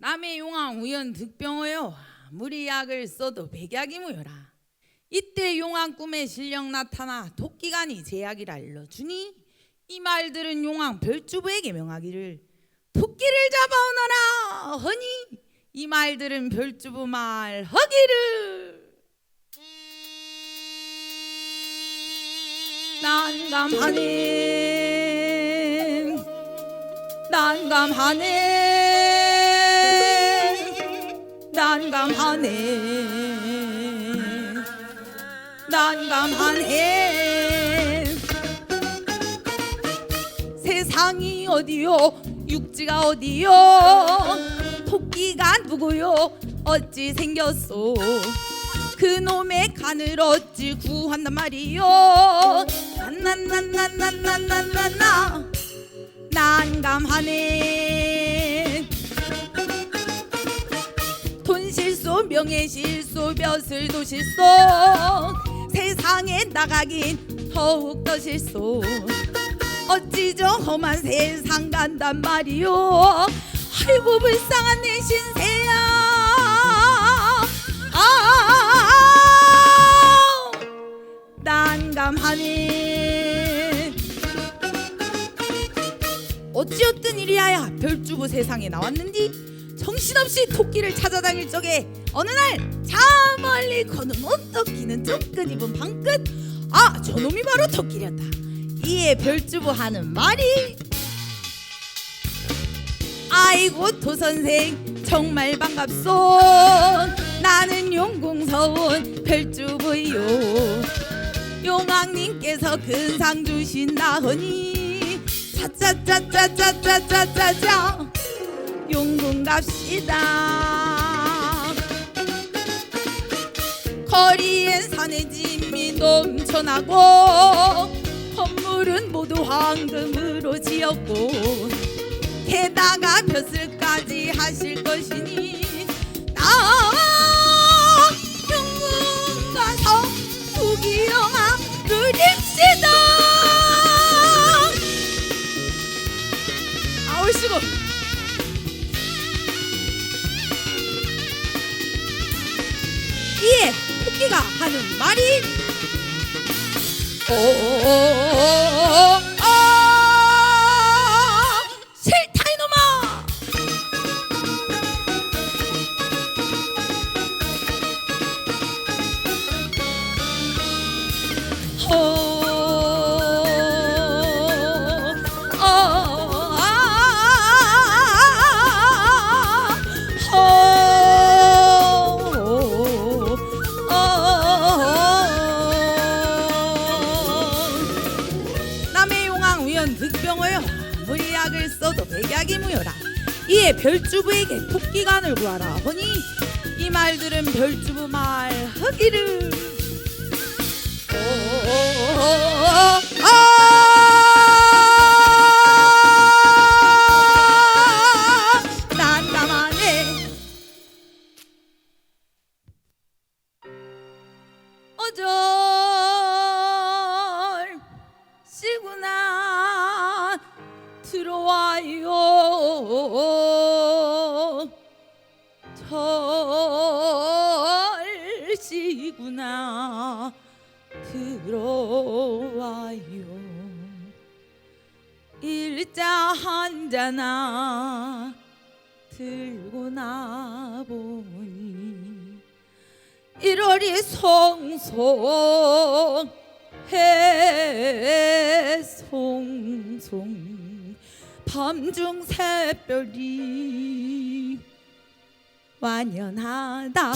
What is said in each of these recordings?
남의 용왕 우연 득병하여 아무리 약을 써도 백약이 무효라. 이때 용왕 꿈에 실력 나타나 토끼간이 제약이라 일러주니 이 말들은 용왕 별주부에게 명하기를 토끼를 잡아오너라 허니 이 말들은 별주부 말 허기를. 난감하네. 난감하네 난감하네. 난감하네. 세상이 어디요? 육지가 어디요? 토끼가 누구요? 어찌 생겼소? 그놈의 간을 어찌 구한단 말이요? 난난난난난난난나. 난감하네 명예 실소 벼슬도 실소 세상에 나가긴 더욱더 실소 어찌 저 험한 세상 간단 말이오? 아이고 불쌍한 내 신세야. 아 난감하네. 어찌었든 일이야? 별주부 세상에 나왔는디? 정신없이 토끼를 찾아다닐 적에 어느 날 저 멀리 거는 옷 토끼는 쫓끈 입은 방끝 아 저놈이 바로 토끼렸다. 이에 별주부 하는 말이 아이고 도선생 정말 반갑소. 나는 용궁서원 별주부요. 용왕님께서 근상 주신다 하니 짜짜짜짜짜짜짜짜 용궁 갑시다 거리엔 산의 진미 넘쳐나고 건물은 모두 황금으로 지었고 게다가 벼슬까지 하실 것이니 나 용궁 가서 부귀영화 누립시다. 아울시고 토끼가 하는 말이? 오오오오오오 약을 써도 백약이 무효라. 이에 별주부에게 토끼간을 구하라 하니 이 말들은 별주부 말 하기를. 아, 들어와요. 절시구나 들어와요. 일자 한자나 들고 나보니 일월이 송송 해 송송 밤중 새별이 완연하다.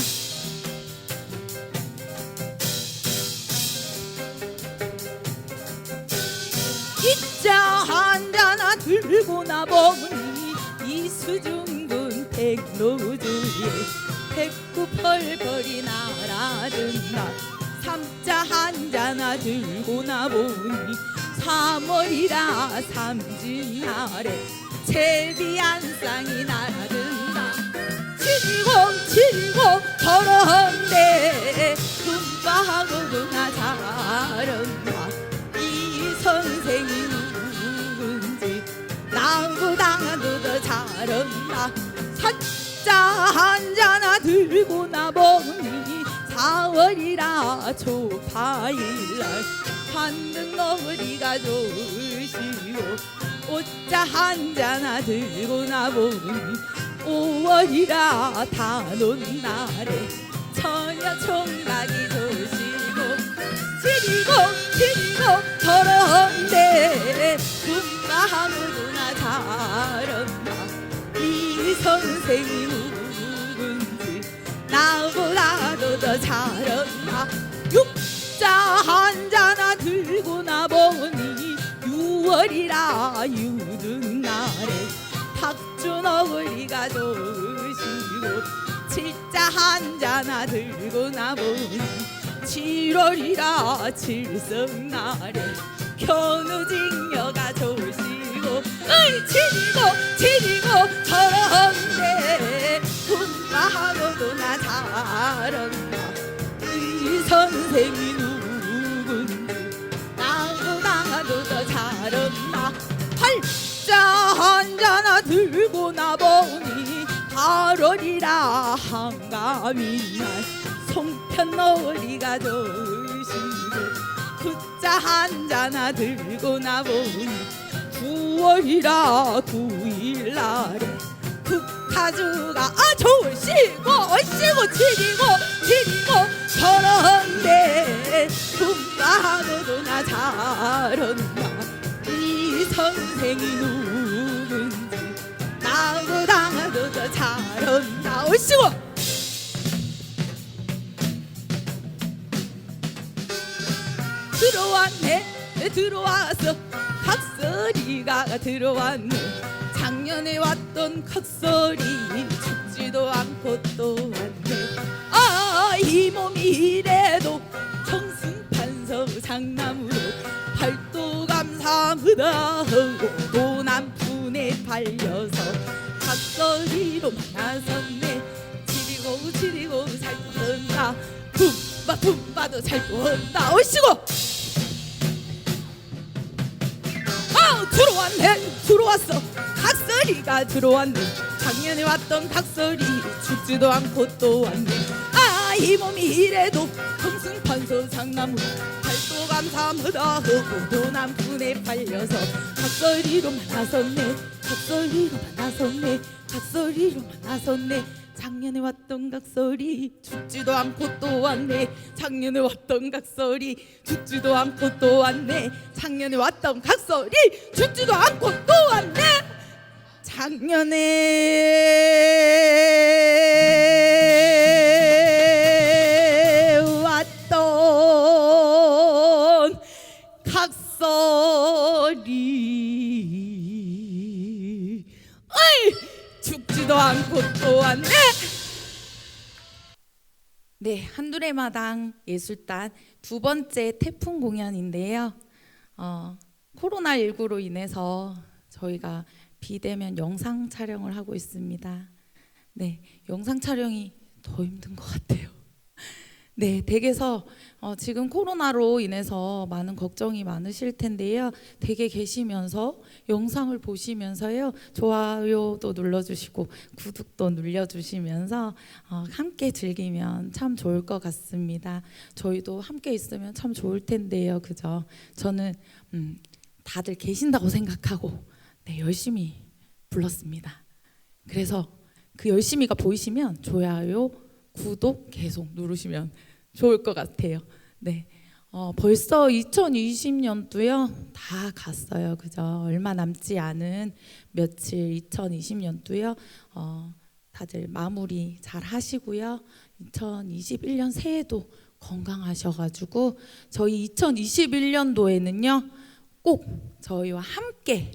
이자 한자나 들고 나보니 이수중군 백로주에 백구펄펄이 날아든다. 삼자 한자나 들고 나보니 삼월이라 삼진 아래 제비한 쌍이 날아든다. 칠고 저런데 눈바하고구나 자른다. 이 선생이 누군지 나보다도 더 잘한다. 나 사자 한자나 들고 나보니 4월이라 초파일날 한등 너리가 좋으시오? 옷자 한자나 들고 나보니 5월이라 다논 날에 처녀 총각이 좋으시고 지리고 지리고 저런데 꿈마하고나 잘한다 이 선생이 누군지 나보다도 더 잘한다 육자 들고 나보니 6월이라 유든 날에 탁준 어글리가 좋으시고 칠자 한자나 들고 나보니 7월이라 칠성날에 견우직녀가 좋으시고 어이 지리고 지리고 저런데 군마하고도 나 잘한다. 이 선생이 더 잘한다. 팔자 한자나 들고 나보니 8월이라 한가위 날. 송편 너리가 좋으시고 굿자 한자나 들고 나보니 9월이라 9일 날에 국가주가 아 좋으시고 얼씨고 지리고 지리고 저런데 꿈마고도 나 잘한다. 이 선생이 누군지 나보다도 더 잘한다 얼씨고 들어왔네 들어와서 각설이가 들어왔네. 작년에 왔던 각설이 죽지도 않고 또 왔네. 아이 몸이 이래도 감사하다 하고 돈한 푼에 팔려서 각설이로 나섰네. 지리고 지리고 잘 돈다. 붐바 붐바도 잘 돈다. 얼씨고! 아 들어왔네. 들어왔어. 각설이가 들어왔네. 작년에 왔던 각설이 죽지도 않고 또 왔네. 아 이 몸이 이래도 평승판서 장나무 감사하다 하고 돈한 푼에 팔려서 각설이로만 나섰네. 각설이로만 나섰네. 각설이로만 나섰네. 작년에 왔던 각설이 죽지도 않고 또 왔네. 작년에 왔던 각설이 죽지도 않고 또 왔네. 작년에 왔던 각설이 죽지도 않고 또 왔네. 작년에 네, 한두레마당 예술단 두 번째 태풍 공연인데요. 어, 코로나 19로 인해서 저희가 비대면 영상 촬영을 하고 있습니다. 네, 영상 촬영이 더 힘든 것 같아요. 네, 댁에서 어, 지금 코로나로 인해서 많은 걱정이 많으실 텐데요. 댁에 계시면서 영상을 보시면서요. 좋아요도 눌러주시고 구독도 눌러주시면서 어, 함께 즐기면 참 좋을 것 같습니다. 저희도 함께 있으면 참 좋을 텐데요. 그죠? 저는 음, 다들 계신다고 생각하고 네, 열심히 불렀습니다. 그래서 그 열심히가 보이시면 좋아요, 구독 계속 누르시면 좋을 것 같아요. 네. 어, 벌써 2020년도요 다 갔어요, 그죠? 얼마 남지 않은 며칠 2020년도요. 어, 다들 마무리 잘 하시고요. 2021년 새해도 건강하셔가지고 저희 2021년도에는요 꼭 저희와 함께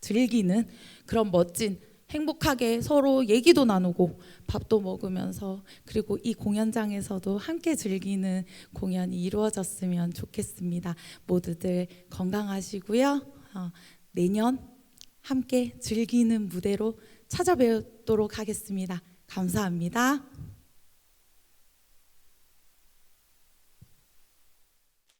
즐기는 그런 멋진 행복하게 서로 얘기도 나누고 밥도 먹으면서 그리고 이 공연장에서도 함께 즐기는 공연이 이루어졌으면 좋겠습니다. 모두들 건강하시고요. 어, 내년 함께 즐기는 무대로 찾아뵙도록 하겠습니다. 감사합니다.